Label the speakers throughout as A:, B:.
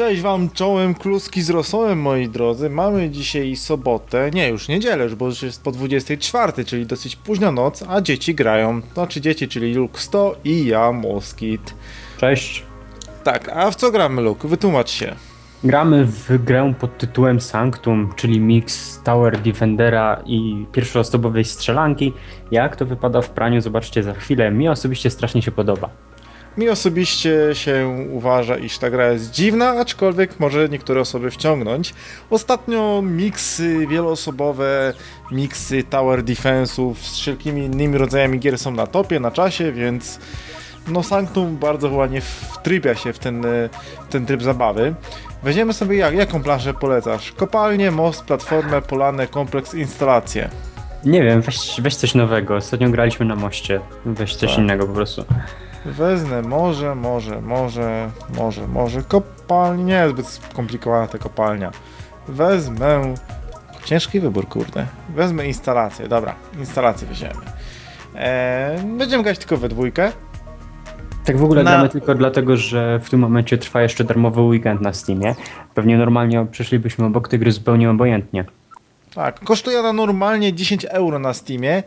A: Cześć wam, czołem kluski z rosołem moi drodzy. Mamy dzisiaj sobotę, nie już niedzielę, już, bo już jest po 24, czyli dosyć późna noc, a dzieci grają. Znaczy dzieci, czyli Luke 100 i ja, Moskit.
B: Cześć.
A: Tak, a w co gramy Luke? Wytłumacz się.
B: Gramy w grę pod tytułem Sanctum, czyli mix Tower Defendera i pierwszoosobowej strzelanki. Jak to wypada w praniu, zobaczcie za chwilę. Mi osobiście strasznie się podoba.
A: Mi osobiście się uważa, iż ta gra jest dziwna, aczkolwiek może niektóre osoby wciągnąć. Ostatnio miksy wieloosobowe, miksy tower defense'ów z wszelkimi innymi rodzajami gier są na topie, na czasie, więc no Sanctum bardzo ładnie wtrybia się w ten, w ten tryb zabawy. Weźmiemy sobie jak, jaką planszę polecasz? Kopalnię, most, platformę, polanę, kompleks, instalację.
B: Nie wiem, weź, weź coś nowego. Ostatnio graliśmy na moście. Weź coś
A: Tak.
B: innego po prostu.
A: Wezmę może, może, może, może, może kopalnię. Nie jest zbyt skomplikowana ta kopalnia. Wezmę. Ciężki wybór, kurde. Wezmę instalację. Dobra, instalację weźmiemy. Eee, będziemy grać tylko we dwójkę.
B: Tak w ogóle
A: Na-
B: gramy tylko dlatego, że w tym momencie trwa jeszcze darmowy weekend na Steamie. Pewnie normalnie przeszlibyśmy obok tej gry zupełnie obojętnie.
A: Tak, kosztuje ona normalnie 10 euro na Steamie.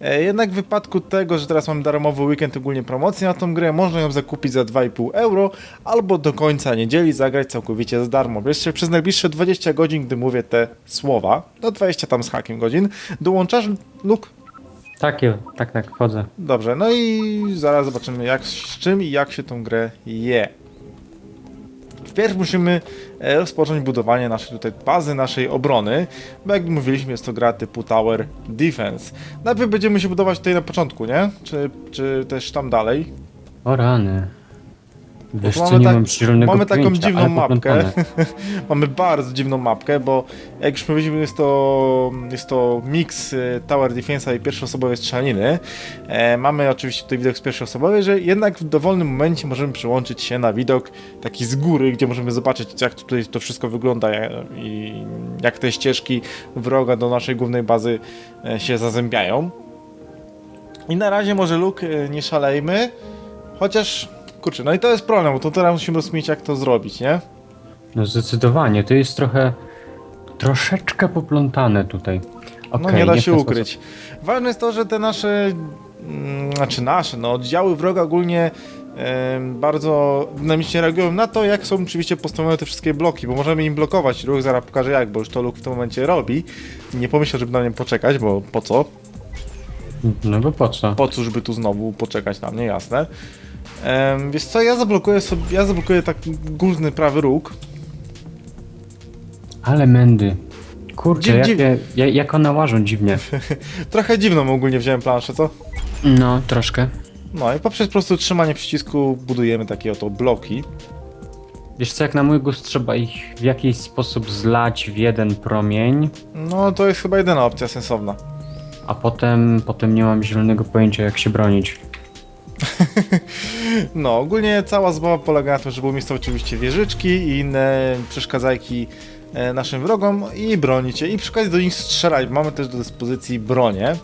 A: E, jednak w wypadku tego, że teraz mam darmowy weekend, ogólnie promocję na tą grę, można ją zakupić za 2,5 euro albo do końca niedzieli zagrać całkowicie za darmo. Jeszcze przez najbliższe 20 godzin, gdy mówię te słowa, do 20 tam z hakiem godzin, dołączasz luk.
B: Tak, tak, tak, wchodzę.
A: Dobrze, no i zaraz zobaczymy jak, z czym i jak się tą grę je. Wpierw musimy e, rozpocząć budowanie naszej tutaj bazy, naszej obrony, bo jak mówiliśmy jest to gra typu Tower Defense. Najpierw będziemy się budować tutaj na początku, nie? Czy, czy też tam dalej?
B: O rany. Wiesz co,
A: mamy
B: nie
A: tak-
B: mam zielonego
A: mamy taką
B: pojęcia,
A: dziwną
B: ale
A: mapkę.
B: poplątane.
A: Mamy bardzo dziwną mapkę, bo jak już mówiliśmy jest to, jest to miks e, Tower Defense'a i pierwszoosobowej strzelaniny. E, mamy oczywiście tutaj widok z pierwszoosobowej, że jednak w dowolnym momencie możemy przełączyć się na widok taki z góry, gdzie możemy zobaczyć jak tutaj to wszystko wygląda e, i jak te ścieżki wroga do naszej głównej bazy e, się zazębiają. I na razie może Luke e, nie szalejmy, chociaż kurczę, no i to jest problem, bo to teraz musimy rozkminić jak to zrobić, nie?
B: No zdecydowanie, to jest trochę troszeczkę poplątane tutaj.
A: No
B: Okej,
A: nie da
B: w
A: się
B: ten
A: ukryć. Ważne jest to, że te nasze, mm, znaczy nasze, no oddziały wroga ogólnie em, bardzo dynamicznie reagują na to, jak są oczywiście postawione te wszystkie bloki, bo możemy im blokować ruch, zaraz pokażę jak, bo już to Luke w tym momencie robi. Nie pomyślał, żeby na mnie poczekać, bo po co?
B: Sposób. No bo po co?
A: Po cóż by tu znowu poczekać na mnie, jasne. Um, wiesz co, ja zablokuję sobie, ja zablokuję taki górny prawy róg.
B: Ale mędy. Kurczę,
A: Dziw- dziw-
B: jakie, ja- jak one łażą dziwnie.
A: Trochę dziwną ogólnie wziąłem planszę, co?
B: No, troszkę.
A: No i poprzez po prostu trzymanie przycisku budujemy takie oto bloki.
B: Wiesz co, jak na mój gust trzeba ich w jakiś sposób zlać w jeden promień,
A: No to jest chyba jedyna opcja sensowna.
B: a potem, potem nie mam zielonego pojęcia jak się bronić.
A: No, ogólnie cała zabawa polega na tym, żeby umiejscowić oczywiście wieżyczki i inne przeszkadzajki e, naszym wrogom i bronić je i przy okazji do nich strzelać. Mamy też do dyspozycji bronie.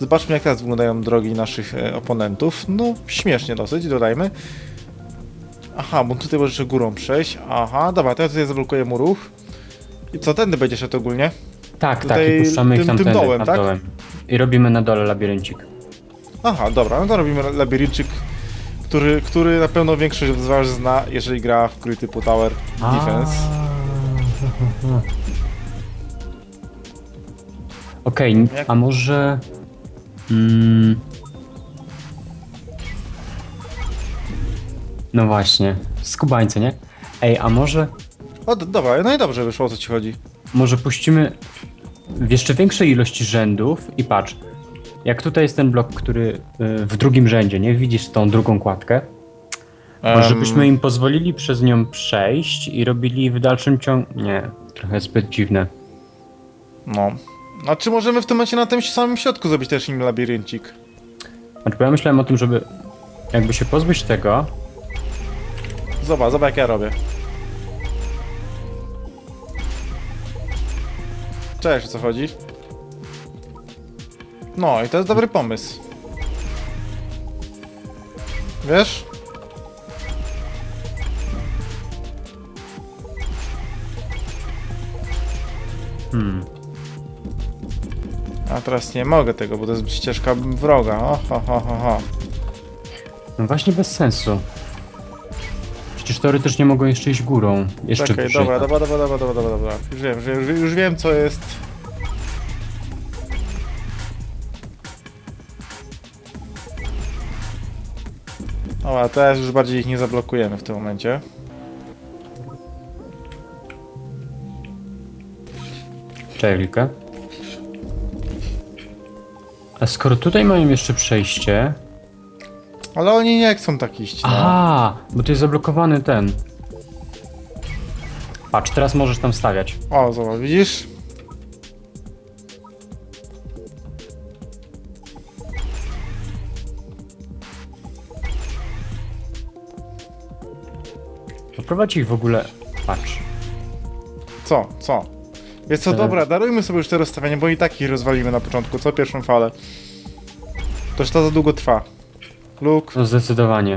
A: Zobaczmy jak teraz wyglądają drogi naszych e, oponentów. No, śmiesznie dosyć, dodajmy. Aha, bo tutaj możesz górą przejść. Aha, dobra, to ja tutaj zablokuję mu ruch. I co, tędy będzie szedł ogólnie?
B: Tak,
A: Tutaj
B: tak, i puszczamy
A: tym-
B: ich tam
A: tym dołem, tak?
B: dołem. I robimy na dole labiryncik.
A: Aha, dobra, no to robimy labiryncik, który, który na pewno większość z was zna, jeżeli gra w gry typu Tower Defense.
B: Okej,
A: Jak-
B: a może... Mm, no właśnie, skubańce, nie? Ej, a może...
A: O, d- dobra, no i dobrze wyszło, o co ci chodzi.
B: Może puścimy w jeszcze większej ilości rzędów i patrz, jak tutaj jest ten blok, który y, w drugim rzędzie, nie? Widzisz tą drugą kładkę? Może
A: Em,
B: byśmy im pozwolili przez nią przejść i robili w dalszym ciągu... Nie, trochę zbyt dziwne.
A: No. A czy możemy w tym momencie na tym samym środku zrobić też im labiryncik?
B: Znaczy, bo ja myślałem o tym, żeby jakby się pozbyć tego,
A: Zobacz, zobacz jak ja robię. Cześć, o co chodzi? No i to jest dobry pomysł. Wiesz?
B: Hmm.
A: A teraz nie mogę tego, bo to jest ścieżka wroga. O, ho, ho, ho, ho.
B: No właśnie bez sensu. Przecież teoretycznie mogą jeszcze iść górą. Jeszcze
A: Czekaj, dobra, tak? dobra, dobra, dobra, dobra, dobra. Już wiem, już, już wiem co jest Dobra, teraz już bardziej ich nie zablokujemy w tym momencie.
B: Czekaj. A skoro tutaj mają jeszcze przejście...
A: Ale oni nie chcą tak iść. No.
B: Aha, bo to jest zablokowany ten. Patrz, teraz możesz tam stawiać.
A: O, zobacz, widzisz?
B: Poprowadź ich w ogóle... Patrz.
A: Co, co? Jest co, dobra, darujmy sobie już te rozstawienie, bo i tak ich rozwalimy na początku, co pierwszą falę. Toż to za długo trwa. Luke,
B: No zdecydowanie.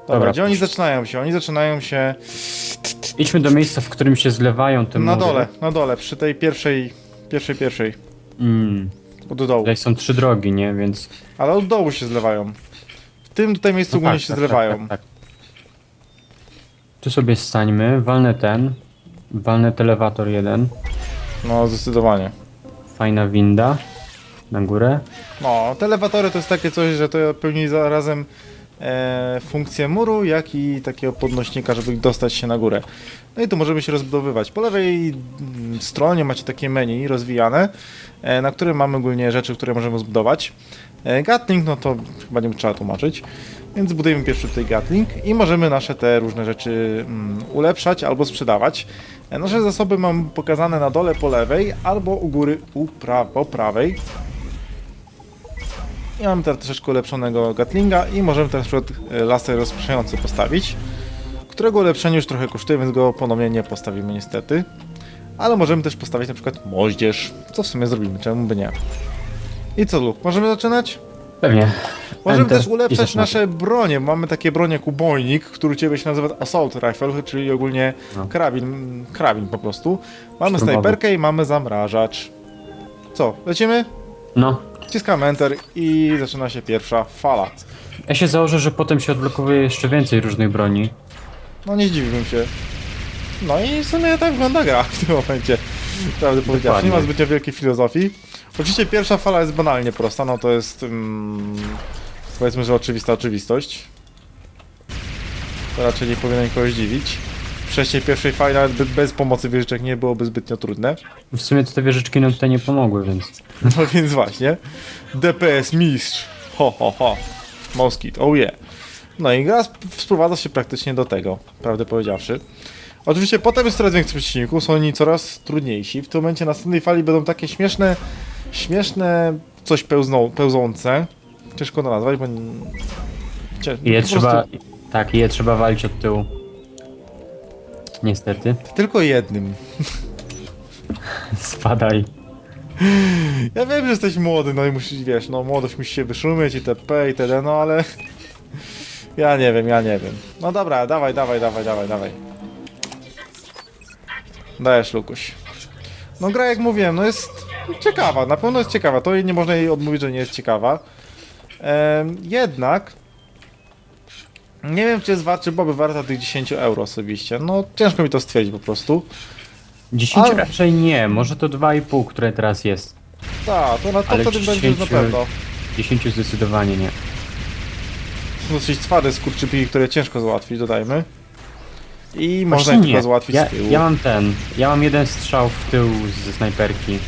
A: dobra,
B: Dobra.
A: gdzie oni zaczynają się? Oni zaczynają się
B: Idźmy do miejsca, w którym się zlewają te
A: na
B: mury.
A: dole, na dole, przy tej pierwszej, pierwszej, pierwszej,
B: Mm.
A: od dołu.
B: Tutaj są trzy drogi, nie? Więc...
A: Ale od dołu się zlewają. W tym tutaj miejscu
B: No
A: ogólnie
B: tak,
A: się
B: tak,
A: zlewają.
B: Tak, tak, tak. Tu sobie stańmy, walnę ten. Walnę telewator jeden.
A: No, zdecydowanie.
B: Fajna winda. Na górę.
A: No, te elewatory to jest takie coś, że to pełni zarazem e, funkcję muru, jak i takiego podnośnika, żeby dostać się na górę. No i tu możemy się rozbudowywać. Po lewej mm, stronie macie takie menu rozwijane, e, na którym mamy ogólnie rzeczy, które możemy zbudować. E, Gatling, no to chyba nie trzeba tłumaczyć. Więc zbudujemy pierwszy tutaj Gatling i możemy nasze te różne rzeczy mm, ulepszać albo sprzedawać. E, Nasze zasoby mam pokazane na dole po lewej albo u góry u pra po prawej. I mamy teraz troszeczkę ulepszonego Gatlinga i możemy teraz na przykład e, laser rozprzestrzeniający postawić, którego ulepszenie już trochę kosztuje, więc go ponownie nie postawimy niestety. Ale możemy też postawić na przykład moździerz, co w sumie zrobimy, czemu by nie. I co Luke, możemy zaczynać?
B: Pewnie.
A: Możemy
B: Enter
A: też
B: i
A: ulepszać
B: zaczynamy.
A: nasze bronie. Mamy takie bronie jak ubojnik, który u ciebie się nazywa Assault Rifle, czyli ogólnie
B: No.
A: karabin, karabin po prostu. Mamy
B: Szturmowy.
A: snajperkę i mamy zamrażacz. Co, lecimy?
B: No.
A: Wciskamy Enter i zaczyna się pierwsza fala.
B: Ja się założę, że potem się odblokowuje jeszcze więcej różnych broni.
A: No nie zdziwiłbym się. No i w sumie tak wygląda gra w tym momencie. Prawdę powiedziawszy, nie ma zbytnio wielkiej filozofii. Oczywiście pierwsza fala jest banalnie prosta, no to jest mm, powiedzmy, że oczywista oczywistość. To raczej nie powinno nikogo zdziwić. Przejście pierwszej fali nawet be- bez pomocy wieżyczek nie byłoby zbytnio trudne.
B: W sumie to te wieżyczki nam tutaj nie pomogły, więc...
A: No więc właśnie. DPS mistrz. Ho, ho, ho. Moskit, oh yeah. No i gra sp- sprowadza się praktycznie do tego, prawdę powiedziawszy. Oczywiście potem jest coraz więcej przeciwników, są oni coraz trudniejsi. W tym momencie na następnej fali będą takie śmieszne, śmieszne coś pełzną, pełzące. Ciężko to nazwać, bo... Cie,
B: I je trzeba...
A: prostu
B: Tak, i je trzeba walić od tyłu. Niestety.
A: Tylko jednym.
B: Spadaj.
A: Ja wiem, że jesteś młody, no i musisz, wiesz, no młodość musi się wyszumieć itp. itd., no ale... Ja nie wiem, ja nie wiem. No dobra, dawaj, dawaj, dawaj, dawaj, dawaj. Dajesz, Lukuś. No gra, jak mówiłem, no jest ciekawa, na pewno jest ciekawa, to nie można jej odmówić, że nie jest ciekawa. Em, jednak... Nie wiem, czy jest czy byłaby warta tych 10 euro osobiście. No, ciężko mi to stwierdzić po prostu.
B: 10
A: Ale-
B: raczej nie, może to 2,5, które teraz jest.
A: Tak, to, na, to
B: Ale
A: wtedy będzie już na
B: 10
A: pewno.
B: 10 zdecydowanie nie.
A: dosyć twarde skurczypiki, które ciężko załatwić, dodajmy. I można
B: Właśnie nie.
A: załatwić
B: ja,
A: z tyłu.
B: ja mam ten, ja mam jeden strzał w tył ze snajperki.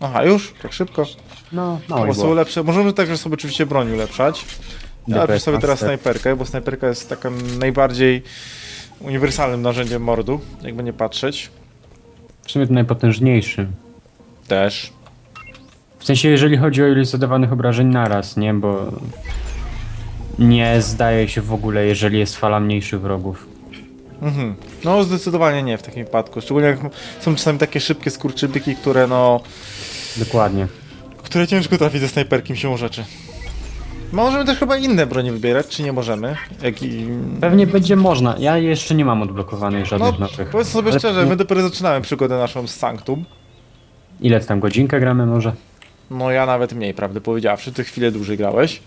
A: Aha, już? Tak szybko?
B: No,
A: No,
B: mało
A: bo sobie ulepszę. Możemy także sobie oczywiście broń ulepszać. Ja lepszę sobie teraz
B: Master.
A: snajperkę, bo snajperka jest takim najbardziej uniwersalnym narzędziem mordu, jakby nie patrzeć.
B: W sumie to najpotężniejszy.
A: Też.
B: W sensie, jeżeli chodzi o ilość zadawanych obrażeń naraz, nie? Bo nie zdaje się w ogóle, jeżeli jest fala mniejszych wrogów.
A: Mhm. No zdecydowanie nie w takim wypadku. Szczególnie jak są czasami takie szybkie skurczybyki, które no...
B: Dokładnie.
A: które ciężko trafić ze snajperki siłą rzeczy. Możemy też chyba inne bronie wybierać, czy nie możemy? Jak i...
B: Pewnie będzie można. Ja jeszcze nie mam odblokowanych
A: No,
B: żadnych nowych.
A: powiedz sobie
B: Ale
A: szczerze,
B: nie-
A: my dopiero zaczynamy przygodę naszą z Sanctum.
B: Ile tam godzinkę gramy może?
A: No ja nawet mniej, prawdę powiedziawszy, ty chwilę dłużej grałeś.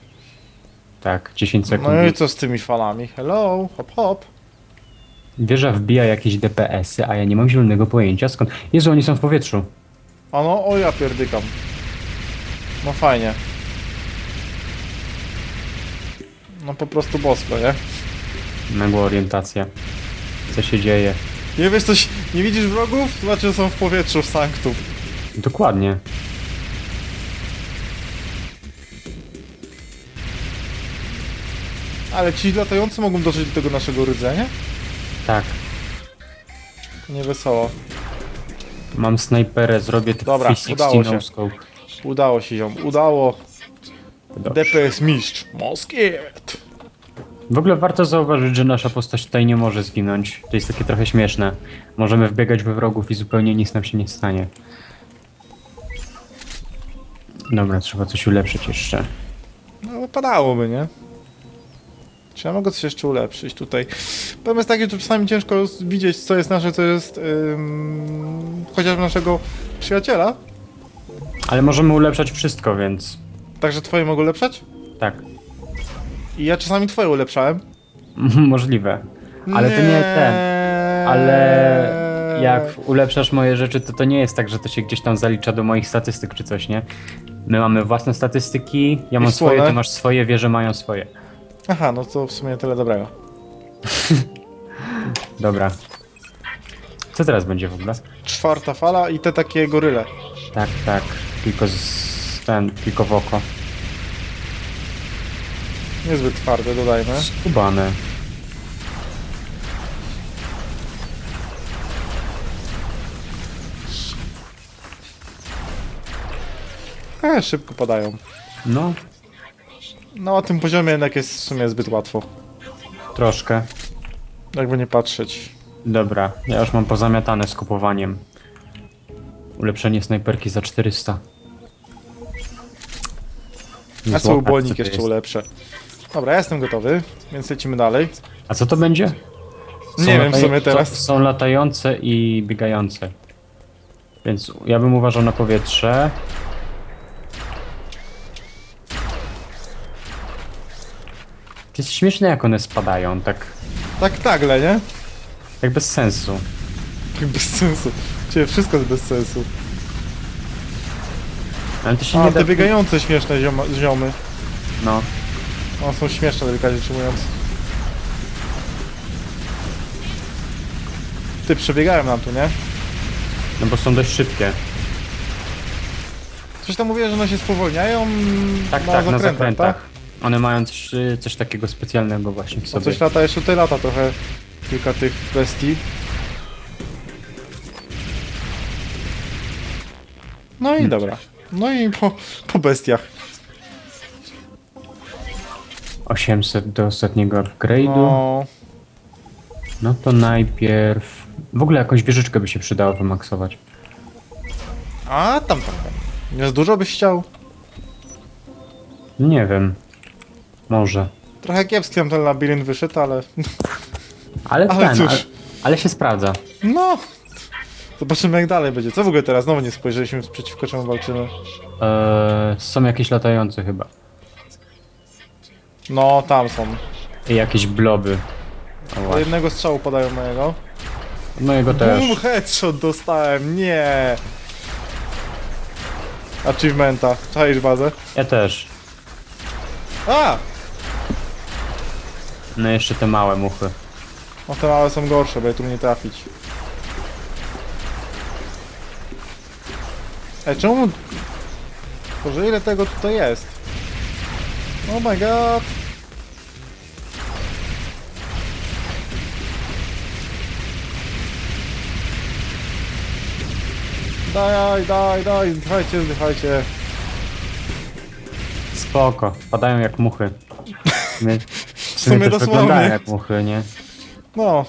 B: Tak, 10 sekund.
A: No i co z tymi falami? Hello, hop hop.
B: Wieża wbija jakieś DPS-y, a ja nie mam zielonego pojęcia skąd. Jezu, oni są w powietrzu.
A: A no, o ja pierdykam. No fajnie. No po prostu bosko, nie?
B: Nagła orientacja. Co się dzieje?
A: Nie wiesz coś, nie widzisz wrogów? Znaczy są w powietrzu w Sanctum.
B: Dokładnie.
A: Ale ci latający mogą dotrzeć do tego naszego rdzenia?
B: Tak.
A: Nie wesoło.
B: Mam snajperę, zrobię to
A: Dobra, udało się. Udało się ziom, udało.
B: Dobrze.
A: DPS mistrz. Moskiet.
B: W ogóle warto zauważyć, że nasza postać tutaj nie może zginąć. To jest takie trochę śmieszne. Możemy wbiegać we wrogów i zupełnie nic nam się nie stanie. Dobra, trzeba coś ulepszyć jeszcze.
A: No wypadałoby, nie? Czy ja mogę coś jeszcze ulepszyć tutaj? Problem jest taki, że czasami ciężko widzieć, co jest nasze, co jest ym, chociażby naszego przyjaciela.
B: Ale możemy ulepszać wszystko, więc
A: Także twoje mogę ulepszać?
B: tak.
A: I ja czasami twoje ulepszałem.
B: Możliwe. Ale to nie ten. Ale jak ulepszasz moje rzeczy, to to nie jest tak, że to się gdzieś tam zalicza do moich statystyk czy coś, nie? My mamy własne statystyki, ja mam swoje, ty masz swoje, wieże mają swoje.
A: Aha, no to w sumie tyle dobrego.
B: Dobra. Co teraz będzie w ogóle?
A: Czwarta fala i te takie goryle.
B: Tak, tak. Tylko z ten, tylko w oko.
A: Niezbyt twarde, dodajmy.
B: Skubane.
A: E, szybko padają.
B: No,
A: No na tym poziomie jednak jest w sumie zbyt łatwo.
B: troszkę.
A: Jakby nie patrzeć.
B: Dobra, ja już mam pozamiatane skupowaniem. Ulepszenie snajperki za 400.
A: A
B: Złota,
A: co
B: co
A: ubolnik
B: to
A: jeszcze
B: jest?
A: ulepszę. Dobra, ja jestem gotowy, więc lecimy dalej.
B: A co to będzie?
A: Nie wiem w sumie teraz.
B: Są, są latające i biegające. Więc ja bym uważał na powietrze. To jest śmieszne jak one spadają, tak,
A: Tak nagle, nie?
B: tak bez sensu.
A: Tak bez sensu. Ciebie wszystko jest bez sensu.
B: Ale to się
A: A,
B: nie
A: te
B: da...
A: biegające śmieszne zioma, ziomy.
B: No,
A: One są śmieszne, delikatnie rzecz mówiąc. Ty, przebiegają nam tu, nie?
B: no bo są dość szybkie.
A: Coś tam mówię, że one się spowolniają
B: Tak,
A: na
B: tak, na
A: zakrętach,
B: zakrętach.
A: tak?
B: One mają coś, y, coś takiego specjalnego właśnie w sobie.
A: coś lata, jeszcze tutaj lata trochę kilka tych bestii. No
B: Hmm.
A: i dobra. No i po, po bestiach.
B: 800 do ostatniego upgrade'u. No.
A: No,
B: to najpierw... W ogóle jakąś wieżyczkę by się przydało wymaksować.
A: a tam trochę. Za dużo byś chciał?
B: Nie wiem. Może.
A: Trochę kiepski nam ten labirynt wyszedł, ale...
B: Ale,
A: Ale
B: ten,
A: cóż.
B: ale, ale się sprawdza.
A: No! Zobaczymy jak dalej będzie. Co w ogóle teraz? Znowu nie spojrzeliśmy przeciwko czemu walczymy.
B: Eee, są jakieś latające chyba.
A: No, tam są.
B: I jakieś bloby. O,
A: Do
B: właśnie.
A: jednego strzału podają mojego.
B: Mojego też.
A: Boom, headshot dostałem, nie! Achievementa, czaisz bazę?
B: Ja też.
A: A!
B: No jeszcze te małe muchy.
A: No te małe są gorsze, bo je tu nie trafić. Ej, czemu... Boże, ile tego tutaj jest? Oh my god! Daj, daj, daj, zdychajcie, zdychajcie.
B: Spoko. Padają jak muchy. My,
A: sumie
B: też
A: dosłownie.
B: wyglądają jak muchy, nie?
A: No,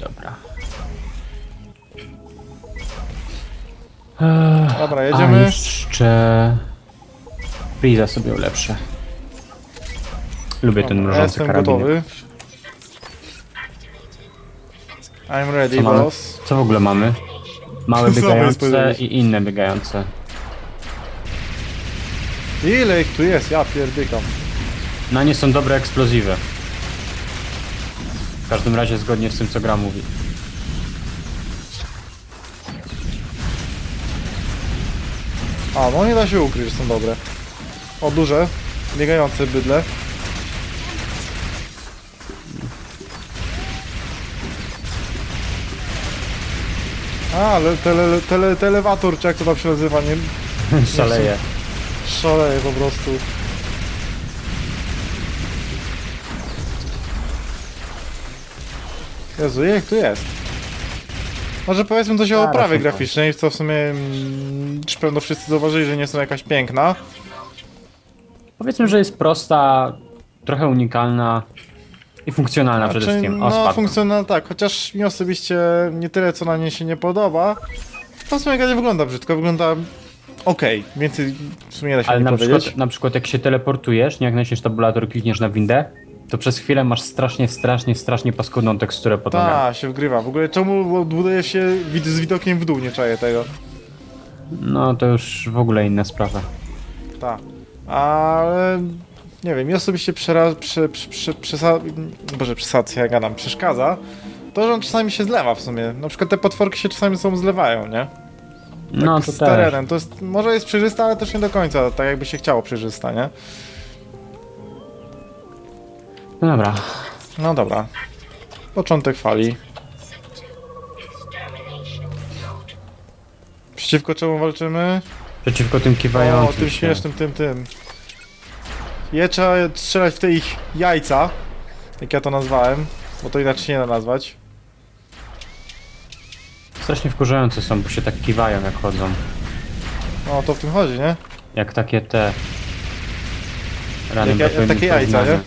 B: Dobra.
A: Dobra,
B: A
A: jedziemy.
B: jeszcze... Freeza sobie ulepszę. Lubię ten
A: Dobra,
B: mrożący
A: Jestem gotowy. I'm ready,
B: Co mamy?
A: boss.
B: Co w ogóle mamy? Małe
A: Co
B: biegające
A: powiedziałeś?
B: i inne biegające.
A: Ile ich tu jest? Ja pierdykam.
B: No nie są dobre eksplozywy. W każdym razie zgodnie z tym co gra mówi.
A: A, no nie da się ukryć, że są dobre. O, duże. Biegające bydle. A, ale tele, tele, telewator, czy jak to tam się nazywa, nie?
B: Szaleje.
A: Szaleje po prostu. Jezu, jak tu jest? Może powiedzmy coś o oprawie
B: szybko.
A: graficznej, co w sumie mm, już pewno wszyscy zauważyli, że nie są jakaś piękna.
B: Powiedzmy, że jest prosta, trochę unikalna i funkcjonalna przede
A: Znaczy,
B: wszystkim. O,
A: no
B: spadł.
A: funkcjonalna tak, chociaż mi osobiście nie tyle co na niej się nie podoba, to w sumie gra nie wygląda brzydko, wygląda okej, więcej w sumie da się
B: Ale
A: nie
B: na
A: powiedzieć.
B: przykład, na przykład jak się teleportujesz, nie jak naciśniesz tabulator, klikniesz na windę, to przez chwilę masz strasznie, strasznie, strasznie paskudną teksturę nogami.
A: Ta, się wgrywa. W ogóle czemu buduje się wid z widokiem w dół, nie czaję tego.
B: No to już w ogóle inna sprawa.
A: Tak. Ale nie wiem, mi osobiście przera, prze, prze, prze, przesa, Boże, przesadza, ja gadam, przeszkadza. To, że on czasami się zlewa w sumie. Na przykład te potworki się czasami ze sobą zlewają, nie?
B: No
A: tak
B: to
A: z
B: też.
A: terenem. To jest, może jest przejrzysta, ale też nie do końca, tak jakby się chciało przejrzysta, nie?
B: No dobra.
A: No dobra. Początek fali. Przeciwko czemu walczymy?
B: Przeciwko tym
A: O,
B: kiwającym
A: tym
B: się.
A: śmiesznym, tym, tym. Je trzeba strzelać w te ich jajca, jak ja to nazwałem, bo to inaczej nie da nazwać.
B: Strasznie wkurzające są, bo się tak kiwają jak chodzą.
A: No to w tym chodzi, nie?
B: Jak takie te... Rany
A: Jak ja-
B: brakują mi
A: takie jajca, nie?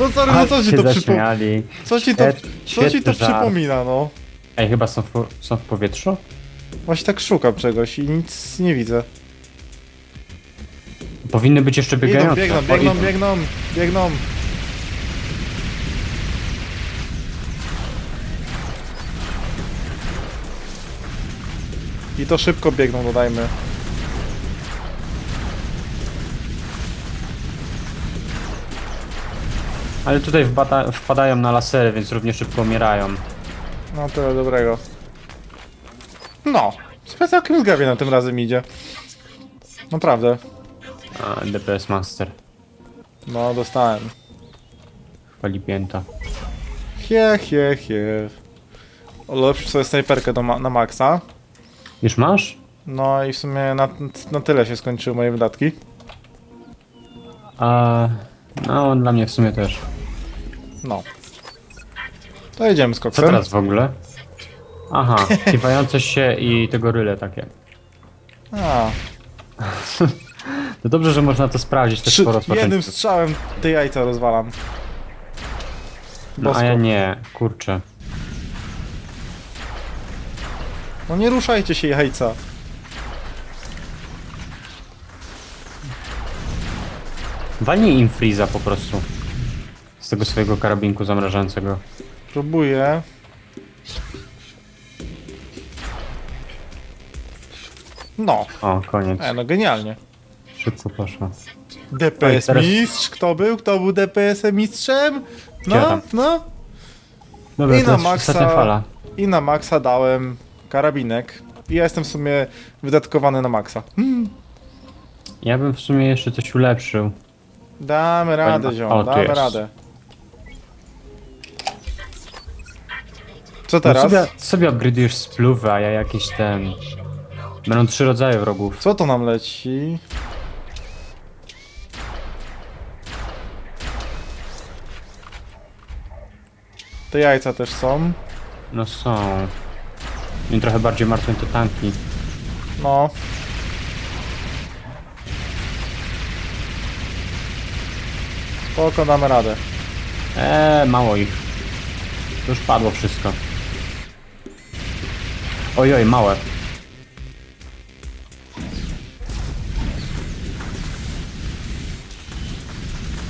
A: No sorry, no co ci to przypomina? Co ci to, co ci to przypomina, no?
B: Ej, chyba są w, są w powietrzu?
A: Właśnie tak szukam czegoś i nic nie widzę.
B: Powinny być jeszcze biegające.
A: biegną, biegną, biegną, biegną. I to szybko biegną, dodajmy.
B: Ale tutaj wpadają na lasery, więc równie szybko umierają.
A: No tyle dobrego. No, słuchaj, całkiem zgrabnie na tym razem idzie. Naprawdę.
B: A, DPS Master.
A: No, dostałem.
B: Chwali pięta.
A: Hie, hie, hie. Ulepszył sobie snajperkę do ma na maksa.
B: Już masz?
A: No i w sumie na, na tyle się skończyły moje wydatki.
B: A, no, dla mnie w sumie też.
A: No. To jedziemy z
B: Co
A: koksem.
B: teraz w ogóle? Aha, kiwające się i te goryle takie.
A: A,
B: To dobrze, że można to sprawdzić też
A: trzy,
B: po rozpoczęciu.
A: jednym strzałem te jajca rozwalam.
B: No a ja nie, kurczę.
A: No nie ruszajcie się jajca.
B: Walnij im Freeza po prostu. Z tego swojego karabinku zamrażającego.
A: Próbuję. No,
B: O, koniec.
A: e, no genialnie.
B: Szybko poszło.
A: DPS
B: teraz-
A: mistrz, kto był? Kto był DPS-em mistrzem? No, no.
B: Dobra,
A: I na
B: teraz
A: maksa-
B: ostatnia fala.
A: I na maksa dałem karabinek. I ja jestem w sumie wydatkowany na maksa. Hmm,
B: Ja bym w sumie jeszcze coś ulepszył.
A: damy radę, ziom,
B: O, tu
A: damy
B: jest.
A: radę. Co
B: No
A: teraz?
B: sobie, sobie upgrade'ujesz spluwę, a ja jakieś ten... Będą trzy rodzaje wrogów.
A: Co to nam leci? Te jajca też są.
B: No są. I trochę bardziej martwią te tanki.
A: No. Spoko, damy radę.
B: Eee, mało ich. To już padło wszystko. Ojoj, małe.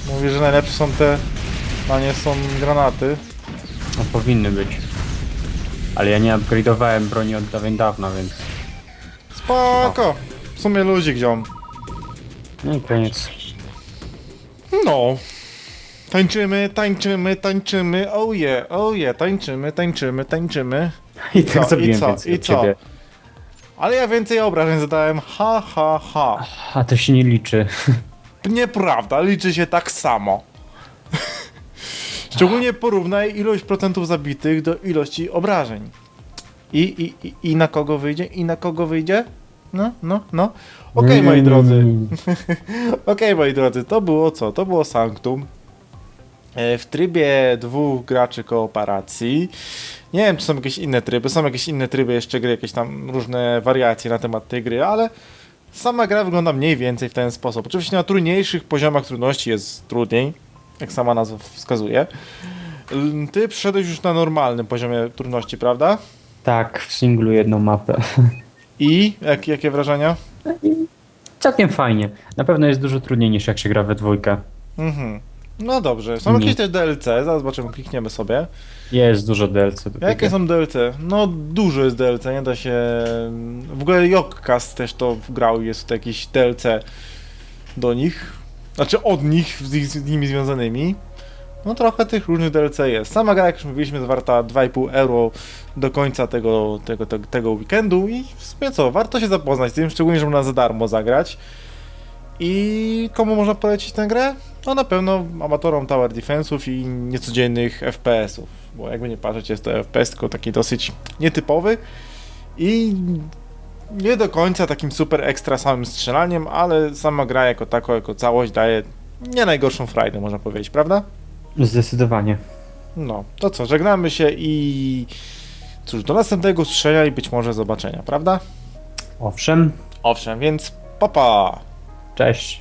A: Mówi, że najlepsze są te, a nie są granaty.
B: No powinny być. Ale ja nie upgrade'owałem broni od dawien dawna, więc...
A: Spoko. W sumie luzik ziom.
B: No i koniec.
A: No. Tańczymy, tańczymy, tańczymy, oh yeah, oh yeah, tańczymy, tańczymy, tańczymy.
B: I tak
A: co, i co,
B: więcej
A: i
B: od
A: co?
B: ciebie.
A: Ale ja więcej obrażeń zadałem, ha, ha, ha.
B: A to się nie liczy.
A: Nieprawda, liczy się tak samo. Szczególnie porównaj ilość procentów zabitych do ilości obrażeń. I, i, i, i na kogo wyjdzie? I na kogo wyjdzie? No, no, no. Okej, moi drodzy. Okej, moi drodzy, to było co? To było Sanctum. E, W trybie dwóch graczy kooperacji. Nie wiem, czy są jakieś inne tryby. Są jakieś inne tryby jeszcze gry, jakieś tam różne wariacje na temat tej gry, ale sama gra wygląda mniej więcej w ten sposób. Oczywiście na trudniejszych poziomach trudności jest trudniej, jak sama nazwa wskazuje. Ty przyszedłeś już na normalnym poziomie trudności, prawda?
B: Tak, w singlu jedną mapę.
A: I jak, jakie wrażenia?
B: Całkiem fajnie. Na pewno jest dużo trudniej niż jak się gra we dwójkę.
A: Mhm. No dobrze. Są
B: Nie.
A: jakieś też DLC, zaraz zobaczymy, klikniemy sobie.
B: Jest dużo DLC do
A: Jakie
B: tego.
A: są DLC? No dużo jest DLC, nie da się... W ogóle Jokcast też to grał, jest to jakiś DLC do nich. Znaczy od nich, z, z nimi związanymi. No trochę tych różnych DLC jest. Sama gra, jak już mówiliśmy, warta 2,5 euro do końca tego, tego, tego, tego weekendu i w sumie co, warto się zapoznać z tym, szczególnie, że można za darmo zagrać. I komu można polecić tę grę? No na pewno amatorom Tower Defense'ów i niecodziennych FPS-ów, bo jakby nie patrzeć jest to FPS tylko taki dosyć nietypowy i nie do końca takim super ekstra samym strzelaniem, ale sama gra jako tako, jako całość daje nie najgorszą frajdę, można powiedzieć, prawda?
B: Zdecydowanie.
A: No, to co, żegnamy się i cóż, do następnego strzelania i być może zobaczenia, prawda?
B: Owszem,
A: Owszem, więc papa! Pa.
B: cześć.